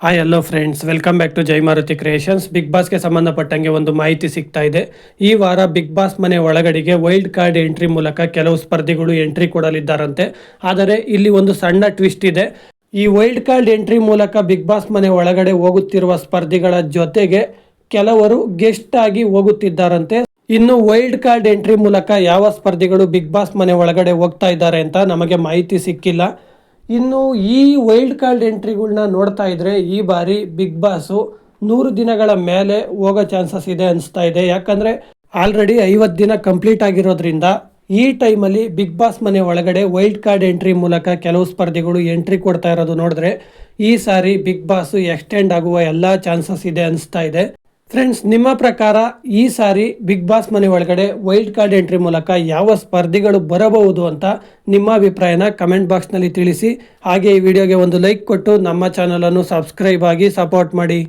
Hi hello friends welcome back to Jai Maruti creations Bigg ಬಾಸ್ಗೆ ಸಂಬಂಧಪಟ್ಟಂಗೆ ಒಂದು ಮಾಹಿತಿ ಸಿಗ್ತಾ ಇದೆ. ಈ ವಾರ ಬಿಗ್ ಬಾಸ್ ಮನೆ ಒಳಗಡೆಗೆ ವೈಲ್ಡ್ ಕಾರ್ಡ್ ಎಂಟ್ರಿ ಮೂಲಕ ಕೆಲವು ಸ್ಪರ್ಧಿಗಳು ಎಂಟ್ರಿ ಕೊಡಲಿದ್ದಾರಂತೆ. ಆದರೆ ಇಲ್ಲಿ ಒಂದು ಸಣ್ಣ ಟ್ವಿಸ್ಟ್ ಇದೆ. ಈ ವೈಲ್ಡ್ ಕಾರ್ಡ್ ಎಂಟ್ರಿ ಮೂಲಕ ಬಿಗ್ ಬಾಸ್ ಮನೆ ಒಳಗಡೆ ಹೋಗುತ್ತಿರುವ ಸ್ಪರ್ಧಿಗಳ ಜೊತೆಗೆ ಕೆಲವರು ಗೆಸ್ಟ್ ಆಗಿ ಹೋಗುತ್ತಿದ್ದಾರಂತೆ. ಇನ್ನು ವೈಲ್ಡ್ ಕಾರ್ಡ್ ಎಂಟ್ರಿ ಮೂಲಕ ಯಾವ ಸ್ಪರ್ಧಿಗಳು ಬಿಗ್ ಬಾಸ್ ಮನೆ ಒಳಗಡೆ ಹೋಗ್ತಾ ಇದ್ದಾರೆ ಅಂತ ನಮಗೆ ಮಾಹಿತಿ ಸಿಕ್ಕಿಲ್ಲ. ಇನ್ನು ಈ ವೈಲ್ಡ್ ಕಾರ್ಡ್ ಎಂಟ್ರಿಗಳನ್ನ ನೋಡ್ತಾ ಇದ್ರೆ ಈ ಬಾರಿ ಬಿಗ್ ಬಾಸು ನೂರು ದಿನಗಳ ಮೇಲೆ ಹೋಗೋ ಚಾನ್ಸಸ್ ಇದೆ ಅನಿಸ್ತಾ ಇದೆ. ಯಾಕಂದ್ರೆ ಆಲ್ರೆಡಿ ಐವತ್ತು ದಿನ ಕಂಪ್ಲೀಟ್ ಆಗಿರೋದ್ರಿಂದ ಈ ಟೈಮಲ್ಲಿ ಬಿಗ್ ಬಾಸ್ ಮನೆ ಒಳಗಡೆ ವೈಲ್ಡ್ ಕಾರ್ಡ್ ಎಂಟ್ರಿ ಮೂಲಕ ಕೆಲವು ಸ್ಪರ್ಧಿಗಳು ಎಂಟ್ರಿ ಕೊಡ್ತಾ ಇರೋದು ನೋಡಿದ್ರೆ ಈ ಸಾರಿ ಬಿಗ್ ಬಾಸ್ ಎಕ್ಸ್ಟೆಂಡ್ ಆಗುವ ಎಲ್ಲ ಚಾನ್ಸಸ್ ಇದೆ ಅನಿಸ್ತಾ ಇದೆ. ಫ್ರೆಂಡ್ಸ್ ನಿಮ್ಮ ಪ್ರಕಾರ ಈ ಸಾರಿ ಬಿಗ್ ಬಾಸ್ ಮನೆ ಒಳಗಡೆ ವೈಲ್ಡ್ ಕಾರ್ಡ್ ಎಂಟ್ರಿ ಮೂಲಕ ಯಾವ ಸ್ಪರ್ಧಿಗಳು ಬರಬಹುದು ಅಂತ ನಿಮ್ಮ ಅಭಿಪ್ರಾಯನ ಕಮೆಂಟ್ ಬಾಕ್ಸ್ನಲ್ಲಿ ತಿಳಿಸಿ. ಹಾಗೆ ಈ ವಿಡಿಯೋಗೆ ಒಂದು ಲೈಕ್ ಕೊಟ್ಟು ನಮ್ಮ ಚಾನಲನ್ನು ಸಬ್ಸ್ಕ್ರೈಬ್ ಆಗಿ ಸಪೋರ್ಟ್ ಮಾಡಿ.